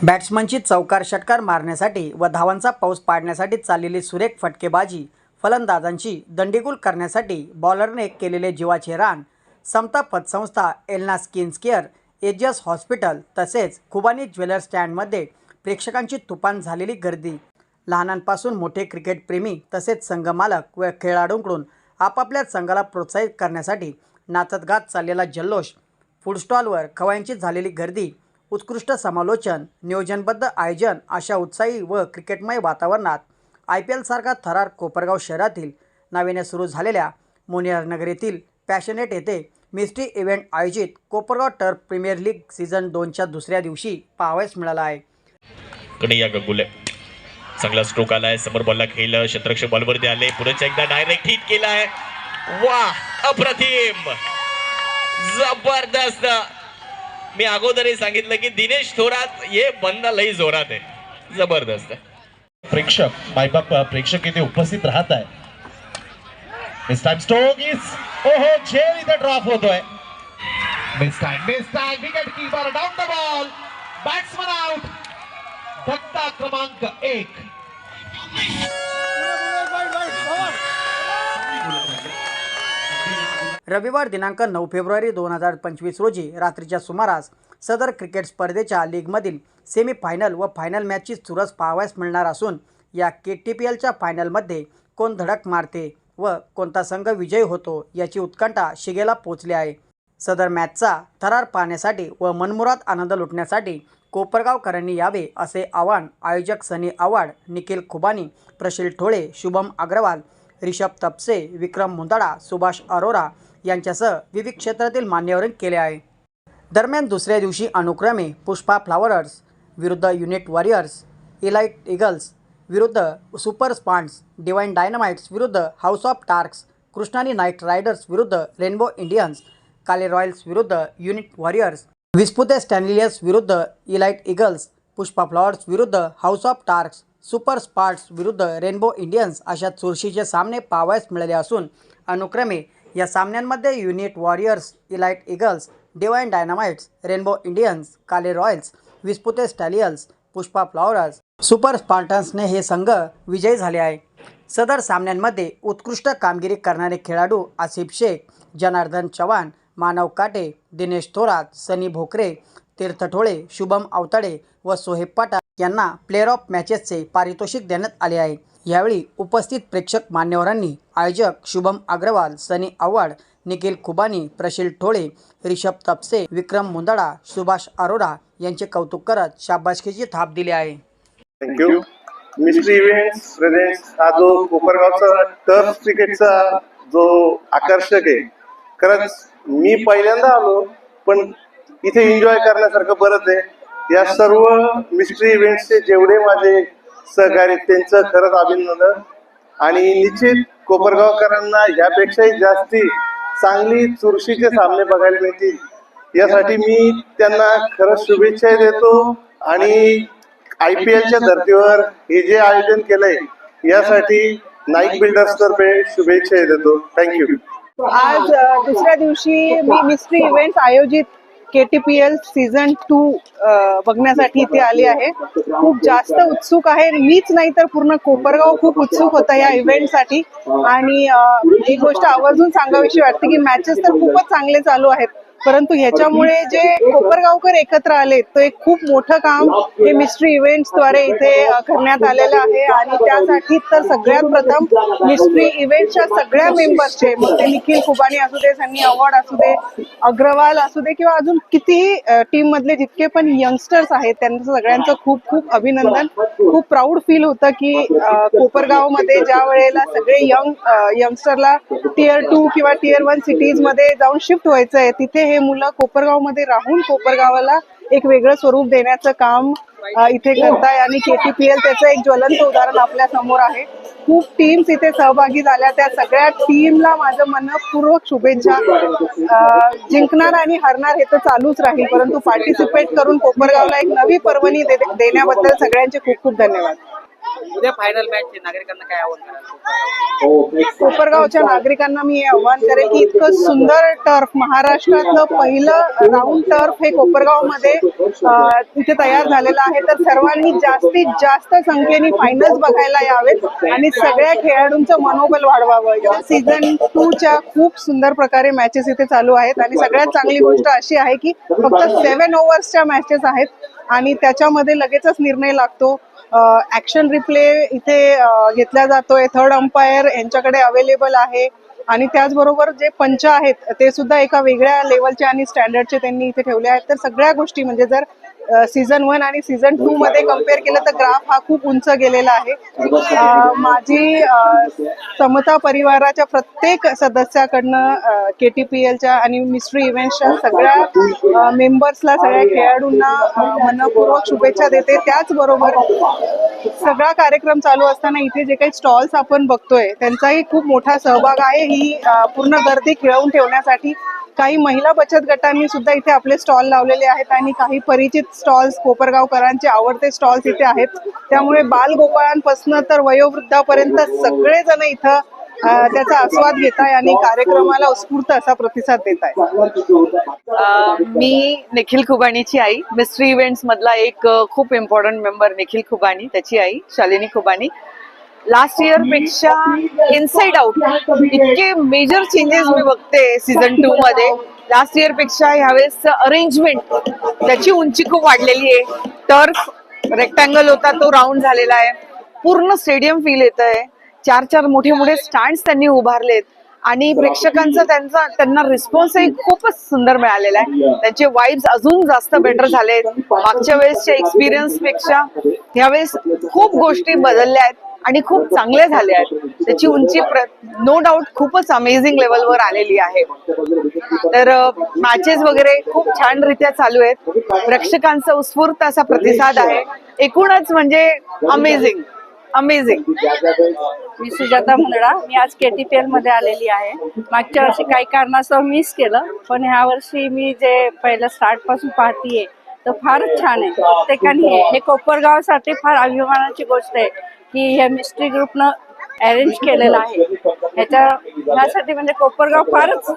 बॅट्समनची चौकार षटकार मारण्यासाठी व धावांचा पाऊस पाडण्यासाठी चाललेली सुरेख फटकेबाजी फलंदाजांची दंडीगुल करण्यासाठी बॉलरने केलेले जीवाचे रान समता पतसंस्था एल्ना स्किन केअर एजियस हॉस्पिटल तसेच खुबानी ज्वेलर स्टँडमध्ये प्रेक्षकांची तुफान झालेली गर्दी. लहानांपासून मोठे क्रिकेटप्रेमी तसेच संघमालक व खेळाडूंकडून आपापल्या संघाला प्रोत्साहित करण्यासाठी नाचत गात चाललेला जल्लोष फूडस्टॉलवर खवयांची झालेली गर्दी उत्कृष्ट समालोचन नियोजनबद्ध आयोजन अशा उत्साही व क्रिकेटमय वातावरणात आय पी एलसारखा थरार कोपरगाव शहरातील नव्याने सुरू झालेल्या मुनियारनगर येथील पॅशनेट येथे मिस्ट्री इव्हेंट आयोजित Kopargaon turf premier league season दोनच्या दुसऱ्या दिवशी पाहावयास मिळाला आहे. कन्हैया गंगुले चांगला स्ट्रोक आलाय समोर बॉलला खेळलं. शत्रक्ष बॉलवरती आले. पुढे एकदा डायरेक्ट हिट केलाय वा अप्रतिम! जबरदस्त! मी अगोदरही सांगितलं की दिनेश थोरात हे बंद लई जोरात आहे. जबरदस्त प्रेक्षक मायबाप प्रेक्षक इथे उपस्थित राहत आहे. मिस टाइम स्ट्रोक इज ओहो झेल इथे ड्रॉप होतोय. Miss time miss time wicket keeper down the ball batsman out धक्का क्रमांक एक. रविवार दिनांक नऊ फेब्रुवारी दोन हजार पंचवीस रोजी रात्रीच्या सुमारास सदर क्रिकेट स्पर्धेच्या लीगमधील सेमीफायनल व फायनल मॅचची चुरस पाहावयास मिळणार असून या के टी पी एलच्या फायनलमध्ये कोण धडक मारते व कोणता संघ विजयी होतो याची उत्कंठा शिगेला पोचली आहे. सदर मॅचचा थरार पाहण्यासाठी व मनमुरात आनंद लुटण्यासाठी कोपरगावकरांनी यावे असे आवाहन आयोजक सनी आव्हाड निखिल खुबानी प्रशील ठोळे शुभम अग्रवाल रिषभ तपसे विक्रम मुंदडा सुभाष अरोरा यांच्यासह विविध क्षेत्रातील मान्यवरण केले आहे. दरम्यान दुसऱ्या दिवशी अनुक्रमे पुष्पा फ्लावरर्स विरुद्ध युनिट वॉरियर्स इलाइट इगल्स विरुद्ध सुपर स्पांड्स डिवाइन डायनामाइट्स विरुद्ध house of torques Krishnani knight riders विरुद्ध रेनबो इंडियन्स काले रॉयल्स विरुद्ध युनिट वॉरियर्स विस्पुते स्टॅनलियस विरुद्ध इलाइट इगल्स पुष्पा फ्लॉवर्स विरुद्ध हाऊस ऑफ टार्क्स सुपर स्पार्ट्स विरुद्ध रेनबो इंडियन्स अशा चुरशीचे सामने पावायस मिळाले असून अनुक्रमे या सामन्यांमध्ये unit warriors elite eagles divine dynamites rainbow Indians Kale royals Wispute stallions Pushpa flowers super स्पार्टन्सने हे संघ विजयी झाले आहे. सदर सामन्यांमध्ये उत्कृष्ट कामगिरी करणारे खेळाडू आसिफ शेख जनार्दन चव्हाण मानव काटे दिनेश थोरात सनी भोकरे तीर्थ ठोळे शुभम आवताडे व सोहेब पाटा यांना प्लेअर ऑफ मॅचेसचे पारितोषिक देण्यात आले आहे. यावेळी उपस्थित प्रेक्षक मान्यवरांनी आयोजक शुभम अग्रवाल सनी आव्हाड निखिल खुबानी प्रशील ठोळे रिषभ तपसे विक्रम मुंदडा सुभाष अरोरा यांचे कौतुक करत शाबासकीची थाप दिली आहे. थँक्यू मिस्ट्री इव्हेंट्स प्रेझेंट हा जो कोपरगावचा टर्फ क्रिकेटचा जो आकर्षक आहे. खरंच मी पहिल्यांदा आलो पण इथे एन्जॉय करण्यासारखं बरंच आहे या सर्व मिस्ट्री इव्हेंट्सचे जेवढे माझे सहकारी त्यांचं खरंच अभिनंदन. आणि निश्चित कोपरगावकरांना ह्यापेक्षाही जास्ती चांगली चुरशीचे सामने बघायला मिळतील. यासाठी मी त्यांना खरंच शुभेच्छा देतो आणि आय पी एलच्या धर्तीवर हे जे आयोजन केलंय यासाठी नाईक बिल्डर्स तर्फे शुभेच्छा देतो. थँक्यू. आज दुसऱ्या दिवशी मी मिस्ट्री इव्हेंट आयोजित K T P L season two बघण्यासाठी इथे आली आहे. खूप जास्त उत्सुक आहे. मीच नाही तर पूर्ण कोपरगाव खूप उत्सुक होता या इव्हेंटसाठी. आणि एक गोष्ट आवर्जून सांगावीशी वाटते की मॅचेस तर खूपच चांगले चालू आहेत. परंतु ह्याच्यामुळे जे कोपरगावकर एकत्र आले तो एक खूप मोठं काम हे मिस्ट्री इव्हेंट्सद्वारे इथे करण्यात आलेलं आहे. आणि त्यासाठी तर सगळ्यात प्रथम मिस्ट्री इव्हेंटच्या सगळ्या मेंबर्सचे मग ते निखिल कुबानी असू दे सन्नी अवॉर्ड असू दे अग्रवाल असू दे किंवा अजून कितीही टीम मधले जितके पण यंगस्टर्स आहेत त्यांचं सगळ्यांचं खूप खूप अभिनंदन. खूप प्राऊड फील होतं की कोपरगावमध्ये ज्या वेळेला सगळे यंग यंगस्टरला टियर टू किंवा टियर वन सिटीजमध्ये जाऊन शिफ्ट व्हायचं आहे तिथे हे मुलं कोपरगावमध्ये राहून कोपरगावाला एक वेगळं स्वरूप देण्याचं काम इथे करताय आणि केटीपीएल त्याचं एक ज्वलंत उदाहरण आपल्यासमोर आहे. खूप टीम्स इथे सहभागी झाल्या. त्या सगळ्या टीमला माझं मनपूर्वक शुभेच्छा. जिंकणार आणि हरणार हे तर चालूच राहील परंतु पार्टिसिपेट करून कोपरगावला एक नवी पर्वणी दे- देण्याबद्दल सगळ्यांचे खूप खूप धन्यवाद. उद्या फायनल मॅच आहे. नागरिकांना काय आव्हान कराल? कोपरगावच्या नागरिकांना मी हे आव्हान करेल की इतकं सुंदर टर्फ महाराष्ट्रातलं पहिलं राऊंड टर्फ हे कोपरगावमध्ये इथे तयार झालेलं आहे. तर सर्वांनी जास्तीत जास्त संख्येने फायनल्स बघायला यावेत आणि सगळ्या खेळाडूंचं मनोबल वाढवावं. सीझन टू च्या खूप सुंदर प्रकारे मॅचेस इथे चालू आहेत. आणि सगळ्यात चांगली गोष्ट अशी आहे की फक्त सेव्हन ओव्हर्सच्या मॅचेस आहेत आणि त्याच्यामध्ये लगेचच निर्णय लागतो. ऍक्शन रिप्ले इथे घेतला जातोय. थर्ड अंपायर यांच्याकडे अवेलेबल आहे. आणि त्याचबरोबर जे पंच आहेत ते सुद्धा एका वेगळ्या लेवलचे आणि स्टँडर्डचे त्यांनी इथे ठेवले आहेत. तर सगळ्या गोष्टी म्हणजे जर सीझन वन आणि सीझन टू मध्ये कंपेअर केलं तर ग्राफ हा खूप उंच गेलेला आहे. माझी समता परिवाराच्या प्रत्येक सदस्याकडनं के टी पी एलच्या आणि मिस्ट्री इव्हेंट्सच्या सगळ्या मेंबर्सला सगळ्या खेळाडूंना मनपूर्वक शुभेच्छा देते. त्याचबरोबर सगळा कार्यक्रम चालू असताना इथे जे काही स्टॉल्स आपण बघतोय त्यांचाही खूप मोठा सहभाग आहे. ही पूर्ण गर्दी खिळवून ठेवण्यासाठी काही महिला बचत गटांनी सुद्धा इथे आपले स्टॉल लावलेले आहेत आणि काही परिचित स्टॉल्स कोपरगावकरांचे आवडते स्टॉल्स इथे आहेत. त्यामुळे बालगोपाळांपासून तर वयोवृद्धापर्यंत सगळेजण इथं त्याचा आस्वाद घेत आहे आणि कार्यक्रमाला उत्स्फूर्त असा प्रतिसाद देत आहे मी निखिल खुबाणीची आई. मिस्ट्री इव्हेंट्स मधला एक खूप इम्पॉर्टंट मेंबर निखिल खुबाणी त्याची आई शालिनी खुबाणी लास्ट इयरपेक्षा इनसाइड आउट इतके मेजर चेंजेस मी बघते सीझन टू मध्ये. लास्ट इयरपेक्षा ह्यावेळेस अरेंजमेंट त्याची उंची खूप वाढलेली आहे. टर्फ रेक्टँगल होता तो राऊंड झालेला आहे. पूर्ण स्टेडियम फील येत आहे चार चार मोठे मोठे स्टँड त्यांनी उभारलेत. आणि प्रेक्षकांचा त्यांचा त्यांना रिस्पॉन्सही खूपच सुंदर मिळालेला आहे. त्यांचे वाईब्स अजून जास्त बेटर झाले मागच्या वेळेसच्या एक्सपिरियन्सपेक्षा यावेळेस खूप गोष्टी बदलल्या आहेत. आणि खूप चांगल्या झाल्या आहेत. त्याची उंची नो डाऊट खूपच अमेझिंग लेवलवर आलेली आहे. तर मॅचेस वगैरे खूप छान रित्या चालू आहेत. प्रेक्षकांचा उत्स्फूर्त असा प्रतिसाद आहे. एकूणच म्हणजे अमेझिंग अमेझिंग मी सुजाता मुंदडा मी आज के टी पी एलमध्ये आलेली आहे. मागच्या वर्षी काही कारणास्तव मिस केलं पण ह्या वर्षी मी जे पहिलं स्टार्टपासून पाहतीये तर फारच छान आहे. प्रत्येकाने हे- हे कोपरगावसाठी फार अभिमानाची गोष्ट आहे. की ह्या मिस्ट्री ग्रुपनं अरेंज केलेलं आहे. ह्याच्या ह्यासाठी म्हणजे कोपरगाव फारच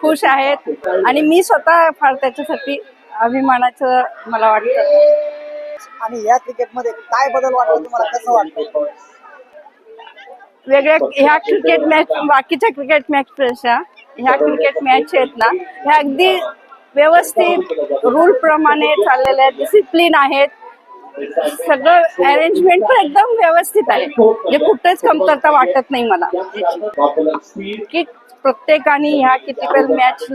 खुश आहेत. आणि मी स्वतः फार त्याच्यासाठी अभिमानाचं मला वाटतं. आणि या क्रिकेटमध्ये काय बदल वाटला तुम्हाला? कसं वाटतं वेगळ्या ह्या क्रिकेट मॅच बाकीच्या क्रिकेट मॅच पेक्षा ह्या क्रिकेट मॅच आहेत ना ह्या अगदी व्यवस्थित रूल प्रमाणे चाललेल्या डिसिप्लिन आहेत. सगळं अरेंजमेंट पण एकदम व्यवस्थित आहे. म्हणजे कुठेच कमतरता वाटत नाही मला. की प्रत्येकाने ह्या कितीपल मॅच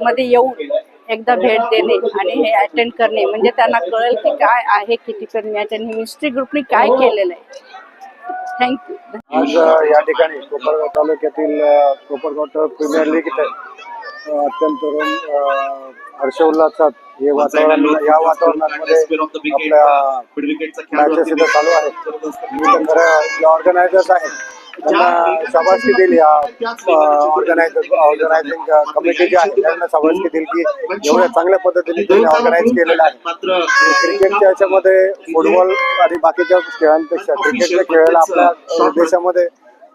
मध्ये येऊन एकदा भेट देणे आणि हे अटेंड करणे. म्हणजे त्यांना कळेल की काय आहे कितीपल मॅच आणि मिस्ट्री ग्रुपने काय केलेलं आहे. थँक्यू आज या ठिकाणी कोपरगाव तालुक्यातील कोपरगाव प्रीमियर लीग इथे अत्यंत हर्षोल्लासात हे वातावरण या वातावरणामध्ये आपल्या मॅचेस इथे चालू आहेत मी तर खरं ऑर्गनायझर्स आहेत त्यांना शाबासकी दिली या ऑर्गनायझर ऑर्गनायझिंग कमिटी जी आहे त्यांना शाबासकी दिली की एवढ्या चांगल्या पद्धतीने त्यांनी ऑर्गनाईज केलेलं आहे. क्रिकेटच्या याच्यामध्ये फुटबॉल आणि बाकीच्या खेळांपेक्षा क्रिकेटच्या खेळाला आपल्या देशामध्ये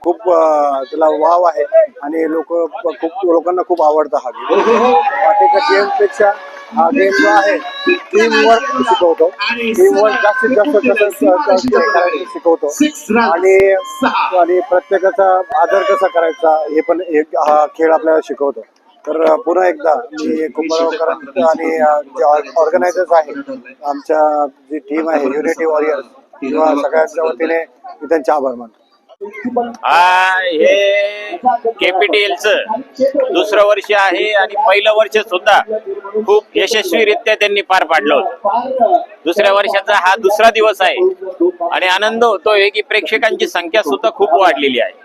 खूप त्याला वाव आहे आणि लोक खूप लोकांना खूप आवडतं हा गेम बाकीच्या गेमपेक्षा हा गेम जो आहे टीम वर्क शिकवतो. टीम वर्क जास्तीत जास्त कसं शिकवतो. आणि आणि प्रत्येकाचा आदर कसा करायचा हे पण एक हा खेळ आपल्याला शिकवतो. तर पुन्हा एकदा मी कुंभारकर आणि जे ऑर्गनायझर्स आहे आमच्या जी टीम आहे युनिटी वॉरियर्स किंवा सगळ्यांच्या वतीने मी त्यांचे आभार मानतो. हे केपीटीएलचं दुसरं वर्ष आहे आणि पहिलं वर्ष सुद्धा खूप यशस्वीरित्या त्यांनी पार पाडलं होतं. दुसऱ्या वर्षाचा हा दुसरा दिवस आहे आणि आनंद होतोय की प्रेक्षकांची संख्या सुद्धा खूप वाढलेली आहे.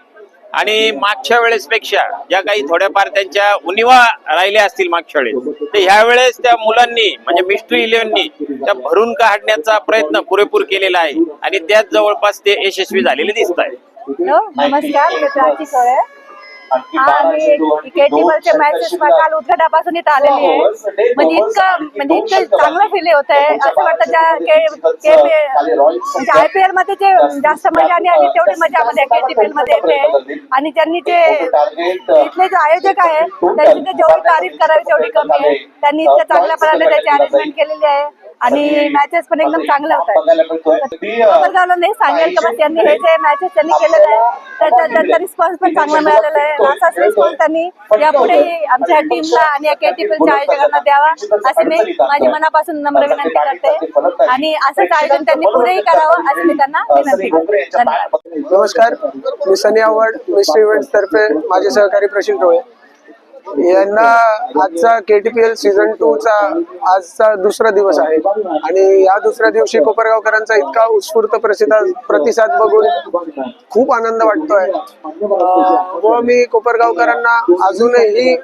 आणि मागच्या वेळेस पेक्षा ज्या काही थोड्याफार त्यांच्या उणिवा राहिल्या असतील मागच्या वेळेस तर ह्यावेळेस त्या मुलांनी म्हणजे मिस्ट्री इलेव्हननी त्या भरून काढण्याचा प्रयत्न पुरेपूर केलेला आहे. आणि त्यात जवळपास ते यशस्वी झालेले दिसत आहे नमस्कार आणि केटीवरचे मॅचेस काल उद्घाटापासून इथं आलेली आहे. म्हणजे इतकं म्हणजे इतकं चांगलं फील होत आहे असं वाटतं ज्या के के म्हणजे आय पी एलमध्ये जे जास्त मजा नाही आली तेवढी मजा मध्ये केटीपीएलमध्ये येते. आणि त्यांनी जे इथले जे आयोजक आहे त्यांची ते जेवढी तारीफ करावी तेवढी कमी आहे. त्यांनी इतक्या चांगल्या प्रकारे त्याची अरेंजमेंट केलेली आहे. आणि मॅचेस पण एकदम चांगले होत आहेत कोपरगावला नाही सांगेल का बस यांनी हे जे मॅचेस त्यांनी केलेले आहे त्याचा त्यांचा रिस्पॉन्स पण चांगला मिळालेला आहे. असाच रिस्पॉन्स त्यांनी यापुढे आमच्या टीमला आणि या केटीपीएलच्या आयोजकांना द्यावा. असे मी माझी मनापासून नम्र विनंती करते. आणि असंच आयोजन त्यांनी पुढेही करावं अशी मी त्यांना विनंती. करते धन्यवाद नमस्कार. मी सनी आव्हाड मिस्ट्री इव्हेंट्स तर्फे माझे सहकारी प्रशिल यांना आजचा केटीपीएल सीझन टू चा आजचा दुसरा दिवस आहे. आणि या दुसऱ्या दिवशी कोपरगावकरांचा इतका उत्स्फूर्त प्रतिसाद प्रतिसाद बघून खूप आनंद वाटतोय. व मी कोपरगावकरांना अजूनही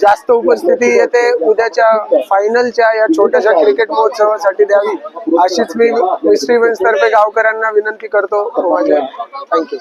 जास्त उपस्थिती येते. उद्याच्या फायनलच्या या छोट्याशा क्रिकेट महोत्सवासाठी द्यावी अशीच मी मिस्ट्री तर्फे गावकऱ्यांना विनंती करतो. थँक्यू.